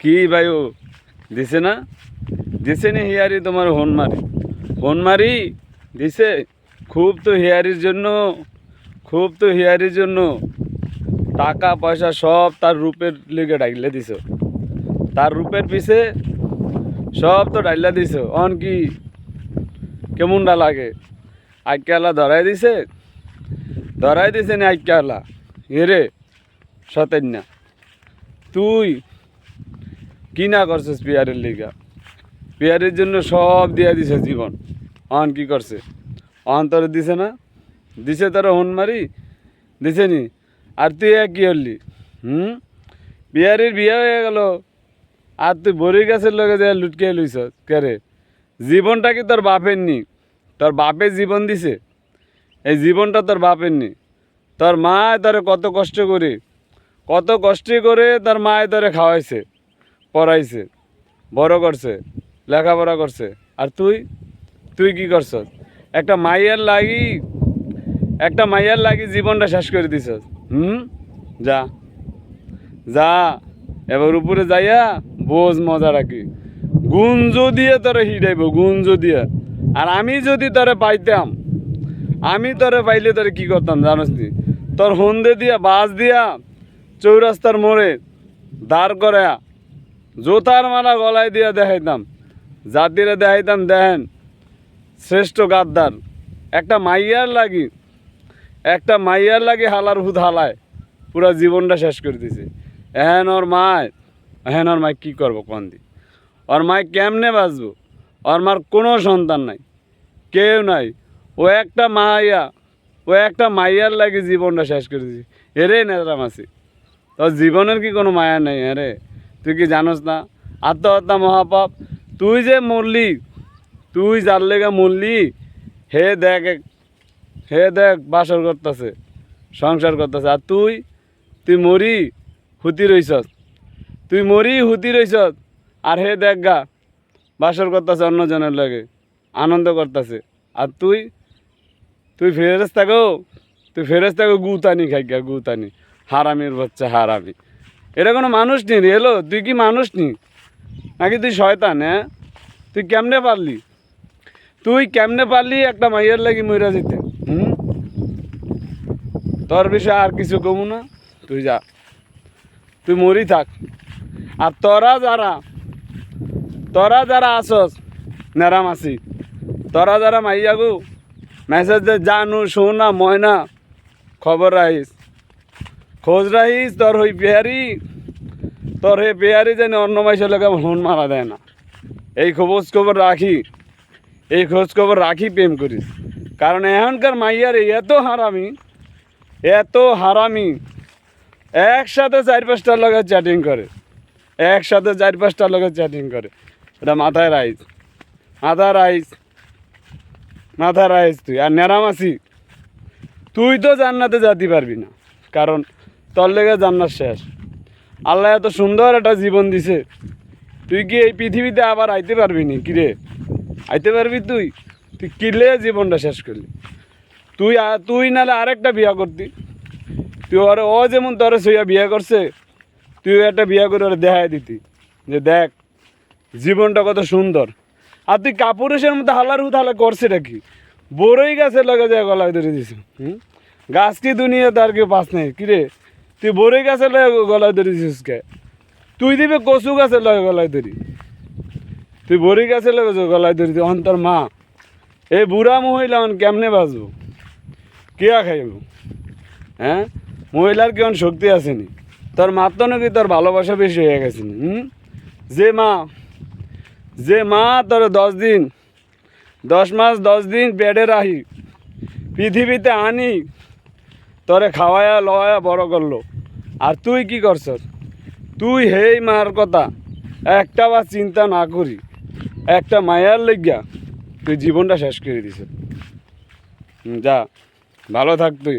কি ভাই ও? দিছে না? দিছে নি হিয়ারি তোমার হন মারি হন মারি দিছে? খুব তো হিয়ারির জন্য, খুব তো হিয়ারির জন্য। টাকা, পয়সা সব তার রূপের লিগে ডাইলে দিছ। তার রূপের পিছে সব তো ডাইলা দিছ। অন কি? কেমনটা লাগে? আইকালা ধরাই দিছে? ধরাই দিছে নি আইকালা হেরে সতেন না তুই কি না করছিস পিয়ারের লিগা? পিয়ারের জন্য সব দিয়া দিছে জীবন। অন কি করছে? অন তোর দিছে না? দিছে তোর হন মারি? দিছে নি? আর তুই কি হলি হুম? বিয়ারির বিয়ে হয়ে গেল। আর তুই বড়ি গাছের লগে যে লুটকে লইছ কেরে জীবনটা কি তোর বাপের নি? তোর বাপের জীবন দিছে? এই জীবনটা তোর বাপের নি? তোর মা তোরে কত কষ্ট করে কত কষ্ট করে তার মায়ে তোরে খাওয়াইছে, পড়াইছে, বড় করছে, লেখাপড়া করছে। আর তুই? তুই কি করছ একটা মাইয়ার লাগি, একটা মাইয়ার লাগি জীবনটা শেষ করে দিছস। হুম? যা। যা। এবার উপরে যাইয়া বোঝ মজা রাখি। গুঞ্জ দিয়ে তোরে হিডাইব গুঞ্জ দিয়ে আর আমি যদি তোরে পাইতাম, আমি তোরে পাইলে তোরে কি করতাম জানোস তোর হন্দে দিয়া বাস দিয়া চৌরাস্তার মোড়ে দাঁড় করা জোতার মালা গলায় দিয়া দেখাইতাম। জাতিরে দেখাইতাম, দেখেন, শ্রেষ্ঠ গাদ্দার। একটা মাইয়ার লাগি, একটা মাইয়ার লাগে হালার হুদ হালায়, পুরা জীবনটা শেষ করে দিছে। এহেন ওর মায়, এহেন ওর মায় কী করব কোন দি ওর মায় কেমনে বাঁচবো? ওর মার কোনো সন্তান নাই, কেউ নাই। ও একটা মাইয়া ও একটা মাইয়ার লাগে জীবনটা শেষ করে দিছে। এরে নেতারাম আছি। তোর জীবনের কি কোনো মায়া নেই? আরে তুই কি জানোস না? আত্মহত্যা মহাপাপ। তুই যে মরলি, তুই যার লেগে মরলি, হে দেখ হে দেখ বাসর করতেছে, সংসার করতেছে। আর তুই তুই মরি হুতি রইছস। তুই মরি হুতি রইছস। আর হে দেখ গা, বাসর করতেছে অন্যজনের লাগে, আনন্দ করতেছে। আর তুই তুই ফেরেস থাকো তুই ফেরেস থাকো গুতানি খাই গা গুতানি। হারামির বাচ্চা হারামি এটা কোনো মানুষ নি রে, এলো, তুই কি মানুষ নি নাকি তুই শয়তান হ্যাঁ? তুই কেমনে পারলি? তুই কেমনে পারলি একটা মাইয়ের লাগি মইরা যেতে হুম? তোর বিষয়ে আর কিছু কমু না, তুই যা। তুই মরি থাক। আর তোরা যারা তোরা যারা আসস নেরাম আসি তোরা যারা মাইয়াগু, মেসেজ দে জানু সোনা ময়না খবর রাখিস। খোঁজ রাখিস, তোর হই পেয়ারি তোর হে পেয়ারি যেন অন্য মাইসের লোকে ফোন মারা দেয় না। এই খোঁজ খবর রাখি, এই খোঁজ খবর রাখি প্রেম করিস। কারণ এখনকার মাইয়ারে এত হারামি এত হারামি, একসাথে চার পাঁচটার লগে চ্যাটিং করে, একসাথে চার পাঁচটার লগে চ্যাটিং করে। এটা মাথায় রাইস মাথা রাইস মাথা রাইস তুই। আর নেরামাসি তুই তো জান্নাতে যেতে পারবি না। কারণ তোর লেগে জান্নাত শেষ। আল্লাহ এত সুন্দর একটা জীবন দিছে। তুই কি এই পৃথিবীতে আবার আইতে পারবি নি? কিরে আইতে পারবি তুই? তুই কিলে জীবনটা শেষ করলি? তুই তুই নালে আরেকটা বিয়া করতি। তুই ওর, ও যেমন তোরে সইয়া বিয়া করছে তুই একটা বিয়া করে ওরা দেখাই দিতি। যে দেখ, জীবনটা কত সুন্দর। আর তুই কাপুরুষের মধ্যে হালার হুত হালা করছে কি? বড়ই গাছের লগে যায় গলায় ধরে দিস হুম? গাছ কি দুনিয়াতে আর কেউ পাস নেই। কিরে তুই বড়ই গাছের লগে গলায় ধরে দিছিস কে? তুই দিবে, কচু গাছের লগে গলায় ধরি। তুই বড়ি গাছের লগে যে গলায় ধরি অন তোর মা। এই বুড়া মহিলা অন কেমনে বাঁচবো? কেয়া খাইব? হ্যাঁ? মহিলার কেমন শক্তি আসেনি তোর মাত্র নাকি তোর ভালোবাসা বেশি হয়ে গেছে হুম? যে মা যে মা তোর দশ দিন, দশ মাস, দশ দিন পেটে রাহি, পৃথিবীতে আনি, তোরে খাওয়ায়া, লওয়ায়া বড় করল। আর তুই কি করছস? তুই হেই মার কথা, একটা বা চিন্তা না করি। একটা মায়ার লেগিয়া তুই জীবনটা শেষ করে দিছ যা, ভালো থাক তুই।